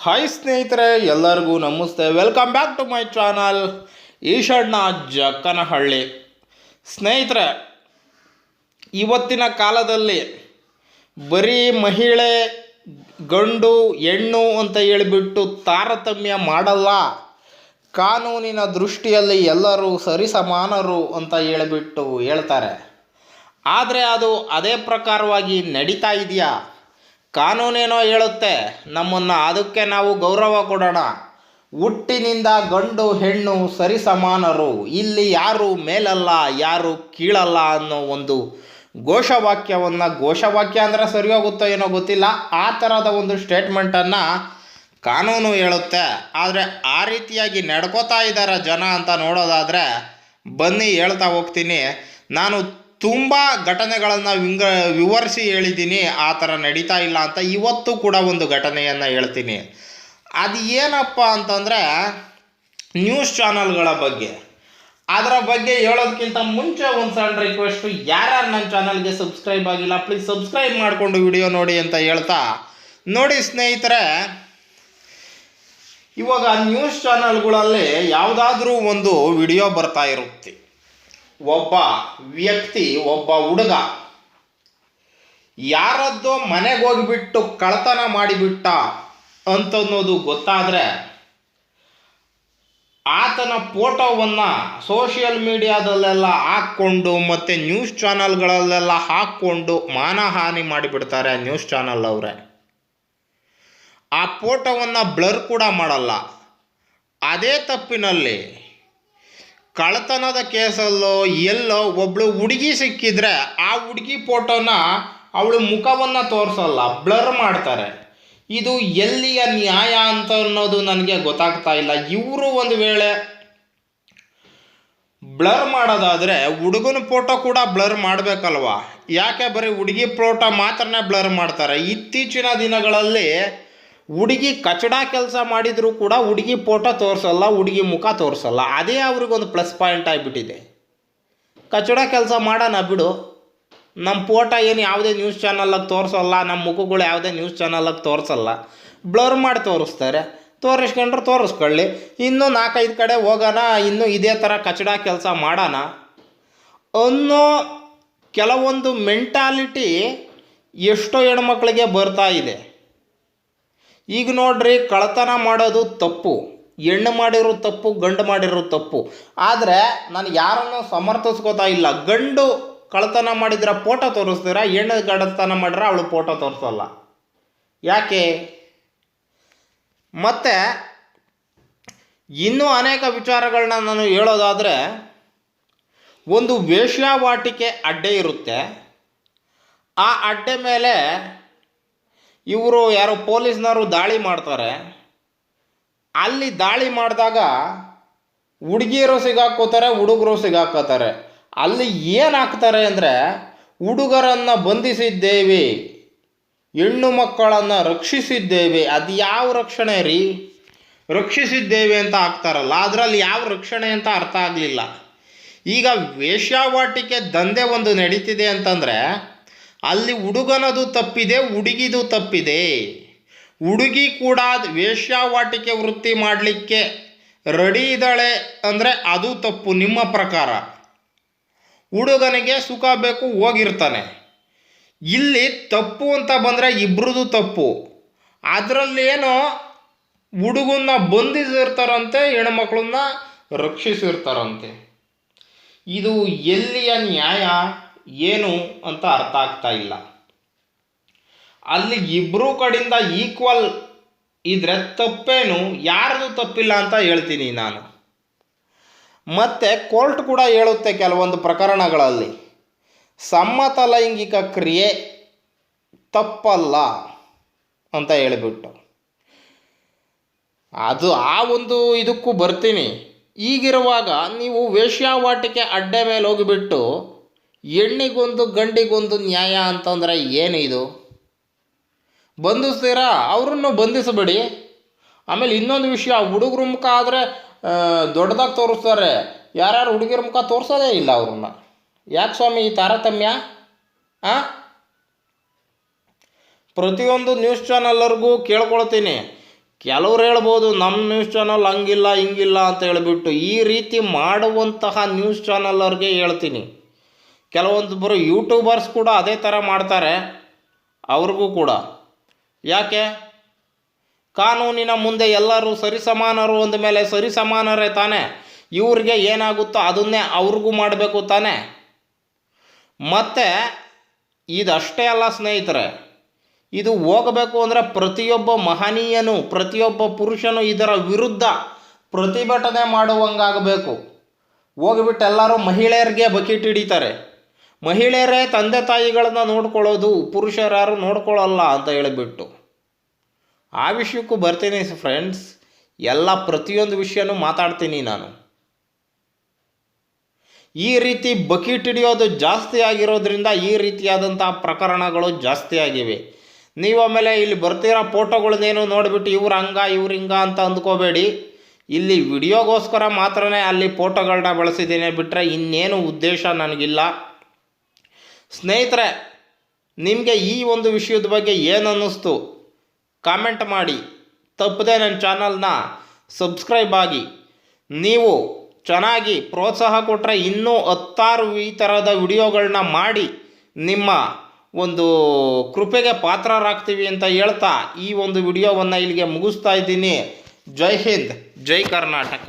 Hi ಸ್ನೇಹಿತರೆ, ಎಲ್ಲರಿಗೂ ನಮಸ್ತೆ. Welcome back to my channel Eshanna Jakkanahalli. ಸ್ನೇಹಿತರೆ, ಇವತ್ತಿನ ಕಾಲದಲ್ಲಿ ಬರೀ ಮಹಿಳೆ, ಗಂಡು, ಹೆಣ್ಣು ಅಂತ ಹೇಳಿಬಿಟ್ಟು ತಾರತಮ್ಯ ಮಾಡಲ್ಲ. ಕಾನೂನಿನ ದೃಷ್ಟಿಯಲ್ಲಿ ಎಲ್ಲರೂ ಸರಿಸಮಾನರು ಅಂತ ಹೇಳಿಬಿಟ್ಟು ಹೇಳ್ತಾರೆ. ಆದರೆ ಅದು ಅದೇ ಪ್ರಕಾರವಾಗಿ ನಡೀತಾ ಇದೆಯಾ? ಕಾನೂನೇನೋ ಹೇಳುತ್ತೆ, ನಮ್ಮನ್ನು ಅದಕ್ಕೆ ನಾವು ಗೌರವ ಕೊಡೋಣ. ಹುಟ್ಟಿನಿಂದ ಗಂಡು ಹೆಣ್ಣು ಸರಿಸಮಾನರು, ಇಲ್ಲಿ ಯಾರು ಮೇಲಲ್ಲ, ಯಾರು ಕೀಳಲ್ಲ ಅನ್ನೋ ಒಂದು ಘೋಷವಾಕ್ಯವನ್ನು, ಘೋಷವಾಕ್ಯ ಅಂದರೆ ಸರಿ ಹೋಗುತ್ತೋ ಏನೋ ಗೊತ್ತಿಲ್ಲ, ಆ ಥರದ ಒಂದು ಸ್ಟೇಟ್ಮೆಂಟನ್ನು ಕಾನೂನು ಹೇಳುತ್ತೆ. ಆದರೆ ಆ ರೀತಿಯಾಗಿ ನಡ್ಕೋತಾ ಇದ್ದಾರೆ ಜನ ಅಂತ ನೋಡೋದಾದರೆ, ಬನ್ನಿ ಹೇಳ್ತಾ ಹೋಗ್ತೀನಿ. ನಾನು ತುಂಬ ಘಟನೆಗಳನ್ನು ವಿಂಗ, ವಿವರಿಸಿ ಹೇಳಿದ್ದೀನಿ ಆ ಥರ ನಡೀತಾ ಇಲ್ಲ ಅಂತ ಇವತ್ತು ಕೂಡ ಒಂದು ಘಟನೆಯನ್ನು ಹೇಳ್ತೀನಿ. ಅದು ಏನಪ್ಪ ಅಂತಂದರೆ, ನ್ಯೂಸ್ ಚಾನಲ್ಗಳ ಬಗ್ಗೆ. ಅದರ ಬಗ್ಗೆ ಹೇಳೋದಕ್ಕಿಂತ ಮುಂಚೆ ಒಂದು ಸಣ್ಣ ರಿಕ್ವೆಸ್ಟು ಯಾರ್ಯಾರು ನನ್ನ ಚಾನಲ್ಗೆ ಸಬ್ಸ್ಕ್ರೈಬ್ ಆಗಿಲ್ಲ ಪ್ಲೀಸ್ ಸಬ್ಸ್ಕ್ರೈಬ್ ಮಾಡಿಕೊಂಡು ವಿಡಿಯೋ ನೋಡಿ ಅಂತ ಹೇಳ್ತಾ. ನೋಡಿ ಸ್ನೇಹಿತರೆ, ಇವಾಗ ನ್ಯೂಸ್ ಚಾನಲ್ಗಳಲ್ಲಿ ಯಾವುದಾದ್ರೂ ಒಂದು ವಿಡಿಯೋ ಬರ್ತಾ ಇರುತ್ತೆ. ಒಬ್ಬ ವ್ಯಕ್ತಿ, ಒಬ್ಬ ಹುಡುಗ ಯಾರದ್ದೋ ಮನೆಗೆ ಹೋಗಿಬಿಟ್ಟು ಕಳ್ತನ ಮಾಡಿಬಿಟ್ಟ ಅಂತನ್ನೋದು ಗೊತ್ತಾದರೆ ಆತನ ಫೋಟೋವನ್ನು ಸೋಷಿಯಲ್ ಮೀಡಿಯಾದಲ್ಲೆಲ್ಲ ಹಾಕ್ಕೊಂಡು ಮತ್ತು ನ್ಯೂಸ್ ಚಾನಲ್ಗಳಲ್ಲೆಲ್ಲ ಹಾಕ್ಕೊಂಡು ಮಾನಹಾನಿ ಮಾಡಿಬಿಡ್ತಾರೆ ನ್ಯೂಸ್ ಚಾನಲ್ ಅವರೇ. ಆ ಫೋಟೋವನ್ನು ಬ್ಲರ್ ಕೂಡ ಮಾಡಲ್ಲ. ಅದೇ ತಪ್ಪಿನಲ್ಲಿ ಕಳ್ತನದ ಕೇಸಲ್ಲೋ ಎಲ್ಲೋ ಒಬ್ಳು ಹುಡುಗಿ ಸಿಕ್ಕಿದ್ರೆ ಆ ಹುಡುಗಿ ಫೋಟೋನ ಅವಳು ಮುಖವನ್ನು ತೋರಿಸಲ್ಲ, ಬ್ಲರ್ ಮಾಡ್ತಾರೆ. ಇದು ಎಲ್ಲಿಯ ನ್ಯಾಯ ಅಂತ ಅನ್ನೋದು ನನಗೆ ಗೊತ್ತಾಗ್ತಾ ಇಲ್ಲ. ಇವರು ಒಂದು ವೇಳೆ ಬ್ಲರ್ ಮಾಡೋದಾದರೆ ಹುಡುಗನ ಫೋಟೋ ಕೂಡ ಬ್ಲರ್ ಮಾಡಬೇಕಲ್ವಾ? ಯಾಕೆ ಬರೀ ಹುಡುಗಿ ಫೋಟೋ ಮಾತ್ರನೇ ಬ್ಲರ್ ಮಾಡ್ತಾರೆ? ಇತ್ತೀಚಿನ ದಿನಗಳಲ್ಲಿ ಹುಡುಗಿ ಕಚಡ ಕೆಲಸ ಮಾಡಿದರೂ ಕೂಡ ಹುಡುಗಿ ಫೋಟೋ ತೋರಿಸಲ್ಲ, ಹುಡುಗಿ ಮುಖ ತೋರಿಸಲ್ಲ. ಅದೇ ಅವ್ರಿಗೊಂದು ಪ್ಲಸ್ ಪಾಯಿಂಟ್ ಆಗಿಬಿಟ್ಟಿದೆ. ಕಚಡ ಕೆಲಸ ಮಾಡೋಣ ಬಿಡು. ನಮ್ಮ ಫೋಟೋ ಏನು ಯಾವುದೇ ನ್ಯೂಸ್ ಚಾನಲಾಗಿ ತೋರಿಸಲ್ಲ ನಮ್ಮ ಮುಖಗಳು ಯಾವುದೇ ನ್ಯೂಸ್ ಚಾನಲಾಗಿ ತೋರಿಸಲ್ಲ. ಬ್ಲರ್ ಮಾಡಿ ತೋರಿಸ್ತಾರೆ. ತೋರಿಸ್ಕೊಂಡ್ರೆ ತೋರಿಸ್ಕೊಳ್ಳಿ. ಇನ್ನೂ ನಾಲ್ಕೈದು ಕಡೆ ಹೋಗೋಣ, ಇನ್ನೂ ಇದೇ ಥರ ಕಚಡ ಕೆಲಸ ಮಾಡೋಣ ಅನ್ನೋ ಕೆಲವೊಂದು ಮೆಂಟಾಲಿಟಿ ಎಷ್ಟೋ ಹೆಣ್ಮಕ್ಳಿಗೆ ಬರ್ತಾ ಇದೆ. ಈಗ ನೋಡ್ರಿ ಕಳತನ ಮಾಡೋದು ತಪ್ಪು, ಹೆಣ್ಣು ಮಾಡಿರೋ ತಪ್ಪು, ಗಂಡು ಮಾಡಿರೋ ತಪ್ಪು. ಆದರೆ ನಾನು ಯಾರನ್ನು ಸಮರ್ಥಿಸ್ಕೋತಾ ಇಲ್ಲ. ಗಂಡು ಕಳತನ ಮಾಡಿದ್ರೆ ಫೋಟೋ ತೋರಿಸ್ತೀರ, ಹೆಣ್ಣು ಗಡತನ ಮಾಡಿದ್ರೆ ಅವಳು ಫೋಟೋ ತೋರಿಸಲ್ಲ. ಯಾಕೆ? ಮತ್ತು ಇನ್ನೂ ಅನೇಕ ವಿಚಾರಗಳನ್ನ ನಾನು ಹೇಳೋದಾದರೆ, ಒಂದು ವೇಶ್ಯಾವಾಟಿಕೆ ಅಡ್ಡೆ ಇರುತ್ತೆ. ಆ ಅಡ್ಡೆ ಮೇಲೆ ಇವರು ಯಾರೋ ಪೊಲೀಸ್ನವರು ದಾಳಿ ಮಾಡ್ತಾರೆ. ಅಲ್ಲಿ ದಾಳಿ ಮಾಡಿದಾಗ ಹುಡುಗಿಯರು ಸಿಗಾಕೋತಾರೆ ಹುಡುಗರು ಸಿಗಾಕೋತಾರೆ ಅಲ್ಲಿ ಏನು ಹಾಕ್ತಾರೆ ಅಂದರೆ, ಹುಡುಗರನ್ನು ಬಂಧಿಸಿದ್ದೇವೆ, ಹೆಣ್ಣು ಮಕ್ಕಳನ್ನು ರಕ್ಷಿಸಿದ್ದೇವೆ, ಅದು ಯಾವ ರಕ್ಷಣೆ ರೀ? ರಕ್ಷಿಸಿದ್ದೇವೆ ಅಂತ ಹಾಕ್ತಾರಲ್ಲ ಅದರಲ್ಲಿ ಯಾವ ರಕ್ಷಣೆ ಅಂತ ಅರ್ಥ ಆಗಲಿಲ್ಲ. ಈಗ ವೇಶ್ಯಾವಾಟಿಕೆ ದಂಧೆ ಒಂದು ನಡೀತಿದೆ ಅಂತಂದರೆ ಅಲ್ಲಿ ಹುಡುಗನದು ತಪ್ಪಿದೆ ಹುಡುಗಿದು ತಪ್ಪಿದೆ. ಹುಡುಗಿ ಕೂಡ ವೇಶ್ಯಾವಾಟಿಕೆ ವೃತ್ತಿ ಮಾಡಲಿಕ್ಕೆ ರೆಡಿ ಇದ್ದಾಳೆ ಅಂದರೆ ಅದು ತಪ್ಪು, ನಿಮ್ಮ ಪ್ರಕಾರ. ಹುಡುಗನಿಗೆ ಸುಖ ಬೇಕು, ಹೋಗಿರ್ತಾನೆ. ಇಲ್ಲಿ ತಪ್ಪು ಅಂತ ಬಂದರೆ ಇಬ್ರದ್ದು ತಪ್ಪು. ಅದರಲ್ಲೇನೋ ಹುಡುಗನ್ನ ಬಂಧಿಸಿರ್ತಾರಂತೆ, ಹೆಣ್ಮಕ್ಳನ್ನ ರಕ್ಷಿಸಿರ್ತಾರಂತೆ. ಇದು ಎಲ್ಲಿಯ ನ್ಯಾಯ? ಏನು ಅಂತ ಅರ್ಥ ಆಗ್ತಾ ಇಲ್ಲ. ಅಲ್ಲಿ ಇಬ್ಬರೂ ಕಡೆಯಿಂದ ಈಕ್ವಲ್ ಇದ್ರೆ ತಪ್ಪೇನು, ಯಾರದು ತಪ್ಪಿಲ್ಲ ಅಂತ ಹೇಳ್ತೀನಿ ನಾನು. ಮತ್ತು ಕೋರ್ಟ್ ಕೂಡ ಹೇಳುತ್ತೆ ಕೆಲವೊಂದು ಪ್ರಕರಣಗಳಲ್ಲಿ ಸಮ್ಮತ ಲೈಂಗಿಕ ಕ್ರಿಯೆ ತಪ್ಪಲ್ಲ ಅಂತ ಹೇಳಿಬಿಟ್ಟು. ಅದು ಆ ಒಂದು ಇದಕ್ಕೂ ಬರ್ತೀನಿ. ಈಗಿರುವಾಗ ನೀವು ವೇಶ್ಯಾವಾಟಿಕೆ ಅಡ್ಡೆ ಮೇಲೆ ಹೋಗಿಬಿಟ್ಟು ಹೆಣ್ಣಿಗೊಂದು ಗಂಡಿಗೊಂದು ನ್ಯಾಯ ಅಂತಂದರೆ ಏನು ಇದು? ಬಂಧಿಸ್ತೀರಾ ಅವ್ರನ್ನು ಬಂಧಿಸಬೇಡಿ. ಆಮೇಲೆ ಇನ್ನೊಂದು ವಿಷಯ, ಹುಡುಗರ ಮುಖ ಆದರೆ ದೊಡ್ಡದಾಗಿ ತೋರಿಸ್ತಾರೆ. ಯಾರ್ಯಾರು ಹುಡುಗಿರ ಮುಖ ತೋರಿಸೋದೇ ಇಲ್ಲ ಅವ್ರನ್ನ. ಯಾಕೆ ಸ್ವಾಮಿ ಈ ತಾರತಮ್ಯ? ಆ? ಪ್ರತಿಯೊಂದು ನ್ಯೂಸ್ ಚಾನಲ್ವರೆಗೂ ಕೇಳ್ಕೊಳ್ತೀನಿ. ಕೆಲವ್ರು ಹೇಳ್ಬೋದು ನಮ್ಮ ನ್ಯೂಸ್ ಚಾನಲ್ ಹಂಗಿಲ್ಲ, ಹಿಂಗಿಲ್ಲ ಅಂತ ಹೇಳಿಬಿಟ್ಟು ಈ ರೀತಿ ಮಾಡುವಂತಹ ನ್ಯೂಸ್ ಚಾನಲ್ ಹೇಳ್ತೀನಿ. ಕೆಲವೊಂದು ಯೂಟ್ಯೂಬರ್ಸ್ ಕೂಡ ಅದೇ ಥರ ಮಾಡ್ತಾರೆ, ಅವ್ರಿಗೂ ಕೂಡ. ಯಾಕೆ? ಕಾನೂನಿನ ಮುಂದೆ ಎಲ್ಲರೂ ಸರಿಸಮಾನರು ಅಂದ ಮೇಲೆ ಸರಿಸಮಾನರೇ ತಾನೇ? ಇವ್ರಿಗೆ ಏನಾಗುತ್ತೋ ಅದನ್ನೇ ಅವ್ರಿಗೂ ಮಾಡಬೇಕು ತಾನೇ? ಮತ್ತು, ಇದಷ್ಟೇ ಅಲ್ಲ ಸ್ನೇಹಿತರೆ, ಇದು ಹೋಗಬೇಕು ಅಂದರೆ ಪ್ರತಿಯೊಬ್ಬ ಮಹನೀಯನು, ಪ್ರತಿಯೊಬ್ಬ ಪುರುಷನು ಇದರ ವಿರುದ್ಧ ಪ್ರತಿಭಟನೆ ಮಾಡುವಂಗಾಗಬೇಕು. ಹೋಗಿಬಿಟ್ಟು ಎಲ್ಲರೂ ಮಹಿಳೆಯರಿಗೆ ಬಕೀಟ್ ಹಿಡಿತಾರೆ. ಮಹಿಳೆಯರೇ, ತಂದೆ ತಾಯಿಗಳನ್ನು ನೋಡ್ಕೊಳ್ಳೋದು, ಪುರುಷರಾರು ನೋಡ್ಕೊಳ್ಳಲ್ಲ ಅಂತ ಹೇಳಿಬಿಟ್ಟು. ಆ ವಿಷಯಕ್ಕೂ ಬರ್ತೀನಿ ಫ್ರೆಂಡ್ಸ್ ಎಲ್ಲ ಪ್ರತಿಯೊಂದು ವಿಷಯನೂ ಮಾತಾಡ್ತೀನಿ ನಾನು. ಈ ರೀತಿ ಬಕೀಟ್ ಹಿಡಿಯೋದು ಜಾಸ್ತಿ ಆಗಿರೋದ್ರಿಂದ ಈ ರೀತಿಯಾದಂಥ ಪ್ರಕರಣಗಳು ಜಾಸ್ತಿ ಆಗಿವೆ. ನೀವು ಆಮೇಲೆ ಇಲ್ಲಿ ಬರ್ತಿರೋ ಫೋಟೋಗಳನ್ನೇನು ನೋಡಿಬಿಟ್ಟು ಇವ್ರ ಹಂಗ, ಇವ್ರು ಹಿಂಗ ಅಂತ ಅಂದ್ಕೋಬೇಡಿ. ಇಲ್ಲಿ ವಿಡಿಯೋಗೋಸ್ಕರ ಮಾತ್ರನೇ ಅಲ್ಲಿ ಫೋಟೋಗಳನ್ನ ಬಳಸಿದ್ದೀನಿ ಬಿಟ್ಟರೆ ಇನ್ನೇನು ಉದ್ದೇಶ ನನಗಿಲ್ಲ. ಸ್ನೇಹಿತರೆ, ನಿಮಗೆ ಈ ಒಂದು ವಿಷಯದ ಬಗ್ಗೆ ಏನು ಅನ್ನಿಸ್ತು ಕಾಮೆಂಟ್ ಮಾಡಿ. ತಪ್ಪದೆ ನನ್ನ ಚಾನಲ್ನ ಸಬ್ಸ್ಕ್ರೈಬ್ ಆಗಿ. ನೀವು ಚೆನ್ನಾಗಿ ಪ್ರೋತ್ಸಾಹ ಕೊಟ್ಟರೆ ಇನ್ನೂ ಹತ್ತಾರು ಈ ಥರದ ವಿಡಿಯೋಗಳನ್ನ ಮಾಡಿ ನಿಮ್ಮ ಒಂದು ಕೃಪೆಗೆ ಪಾತ್ರರಾಗ್ತೀವಿ ಅಂತ ಹೇಳ್ತಾ ಈ ಒಂದು ವಿಡಿಯೋವನ್ನು ಇಲ್ಲಿಗೆ ಮುಗಿಸ್ತಾ ಇದ್ದೀನಿ. ಜೈ ಹಿಂದ್, ಜೈ ಕರ್ನಾಟಕ.